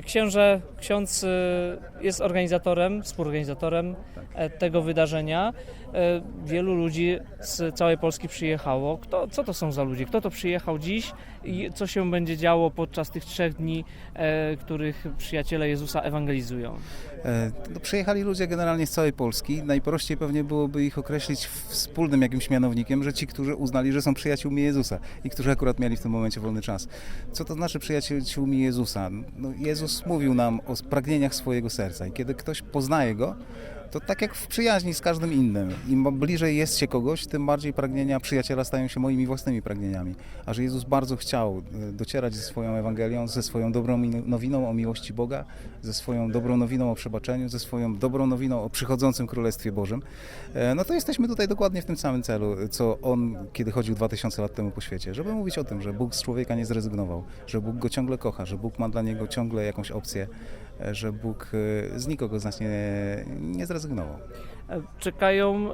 Księże, ksiądz y, jest organizatorem, współorganizatorem e, tego wydarzenia. E, Wielu ludzi z całej Polski przyjechało. Kto, co to są za ludzie? Kto to przyjechał dziś i co się będzie działo podczas tych trzech dni, e, których przyjaciele Jezusa ewangelizują? No, przyjechali ludzie generalnie z całej Polski. Najprościej pewnie byłoby ich określić wspólnym jakimś mianownikiem, że ci, którzy uznali, że są przyjaciółmi Jezusa i którzy akurat mieli w tym momencie wolny czas. Co to znaczy przyjaciółmi Jezusa? No, Jezus mówił nam o pragnieniach swojego serca i kiedy ktoś poznaje Go, to tak jak w przyjaźni z każdym innym. Im bliżej jest się kogoś, tym bardziej pragnienia przyjaciela stają się moimi własnymi pragnieniami. A że Jezus bardzo chciał e, docierać ze swoją Ewangelią, ze swoją dobrą nowiną o miłości Boga, ze swoją dobrą nowiną o przebaczeniu, ze swoją dobrą nowiną o przychodzącym Królestwie Bożym, e, no to jesteśmy tutaj dokładnie w tym samym celu, co On, kiedy chodził 2000 lat temu po świecie, żeby mówić o tym, że Bóg z człowieka nie zrezygnował, że Bóg go ciągle kocha, że Bóg ma dla niego ciągle jakąś opcję, że Bóg e, z nikogo z nas nie, nie zrezygnował. Czekają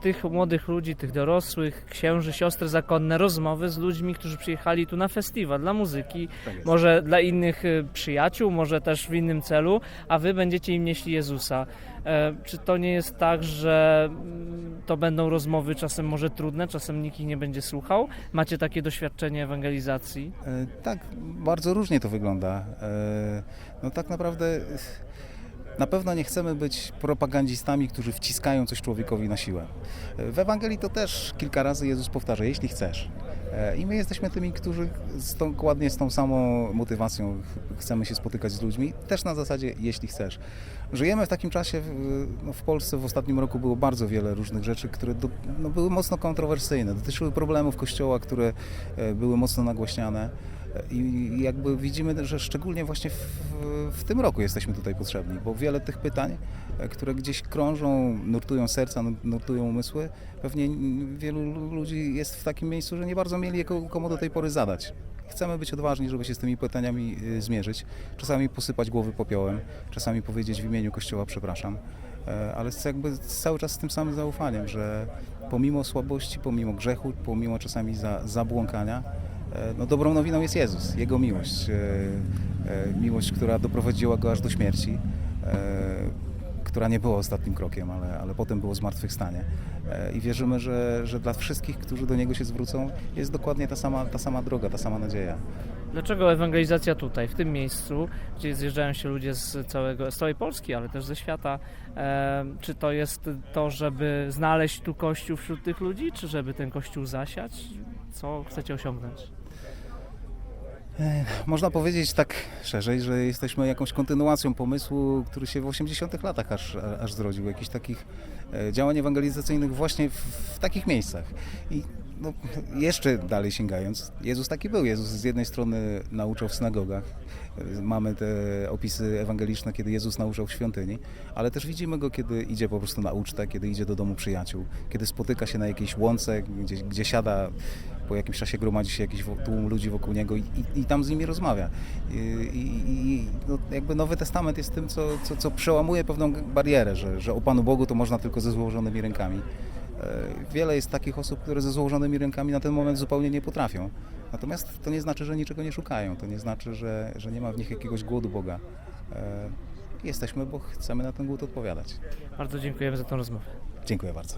tych młodych ludzi, tych dorosłych, księży, siostry zakonne, rozmowy z ludźmi, którzy przyjechali tu na festiwal dla muzyki, Tak może dla innych y, przyjaciół, może też w innym celu, a wy będziecie im nieśli Jezusa. E, Czy to nie jest tak, że mm, to będą rozmowy czasem może trudne, czasem nikt ich nie będzie słuchał? Macie takie doświadczenie ewangelizacji? E, Tak, bardzo różnie to wygląda. E, No tak naprawdę na pewno nie chcemy być propagandzistami, którzy wciskają coś człowiekowi na siłę. W Ewangelii to też kilka razy Jezus powtarza, jeśli chcesz. E, I my jesteśmy tymi, którzy z tą, dokładnie z tą samą motywacją ch- chcemy się spotykać z ludźmi, też na zasadzie, jeśli chcesz. Żyjemy w takim czasie, w, no w Polsce w ostatnim roku było bardzo wiele różnych rzeczy, które do, no były mocno kontrowersyjne, dotyczyły problemów Kościoła, które e, były mocno nagłaśniane. I jakby widzimy, że szczególnie właśnie w, w tym roku jesteśmy tutaj potrzebni, bo wiele tych pytań, e, które gdzieś krążą, nurtują serca, nu- nurtują umysły, pewnie wielu ludzi jest w takim miejscu, że nie bardzo mieli komu- do tej pory zadać. Chcemy być odważni, żeby się z tymi pytaniami y, zmierzyć. Czasami posypać głowy popiołem, czasami powiedzieć w imieniu Kościoła przepraszam, E, ale jakby cały czas z tym samym zaufaniem, że pomimo słabości, pomimo grzechu, pomimo czasami za, zabłąkania, no dobrą nowiną jest Jezus, Jego miłość. e, e, Miłość, która doprowadziła Go aż do śmierci, e, która nie była ostatnim krokiem, ale, ale potem było zmartwychwstanie. E, I wierzymy, że, że dla wszystkich, którzy do Niego się zwrócą, jest dokładnie ta sama, ta sama droga, ta sama nadzieja. Dlaczego ewangelizacja tutaj, w tym miejscu, gdzie zjeżdżają się ludzie z, całego, z całej Polski, ale też ze świata? E, czy to jest to, żeby znaleźć tu kościół wśród tych ludzi, czy żeby ten kościół zasiać? Co chcecie osiągnąć? Można powiedzieć tak szerzej, że jesteśmy jakąś kontynuacją pomysłu, który się w 80-tych latach aż, aż zrodził, jakichś takich e, działań ewangelizacyjnych właśnie w, w takich miejscach. I no, jeszcze dalej sięgając, Jezus taki był. Jezus z jednej strony nauczał w synagogach, e, mamy te opisy ewangeliczne, kiedy Jezus nauczał w świątyni, ale też widzimy go, kiedy idzie po prostu na ucztę, kiedy idzie do domu przyjaciół, kiedy spotyka się na jakiejś łące, gdzie, gdzie siada po jakimś czasie gromadzi się jakiś tłum ludzi wokół niego i, i, i tam z nimi rozmawia. I no, jakby Nowy Testament jest tym, co, co, co przełamuje pewną barierę, że, że o Panu Bogu to można tylko ze złożonymi rękami. E, Wiele jest takich osób, które ze złożonymi rękami na ten moment zupełnie nie potrafią. Natomiast to nie znaczy, że niczego nie szukają. To nie znaczy, że, że nie ma w nich jakiegoś głodu Boga. E, Jesteśmy, bo chcemy na ten głód odpowiadać. Bardzo dziękujemy za tę rozmowę. Dziękuję bardzo.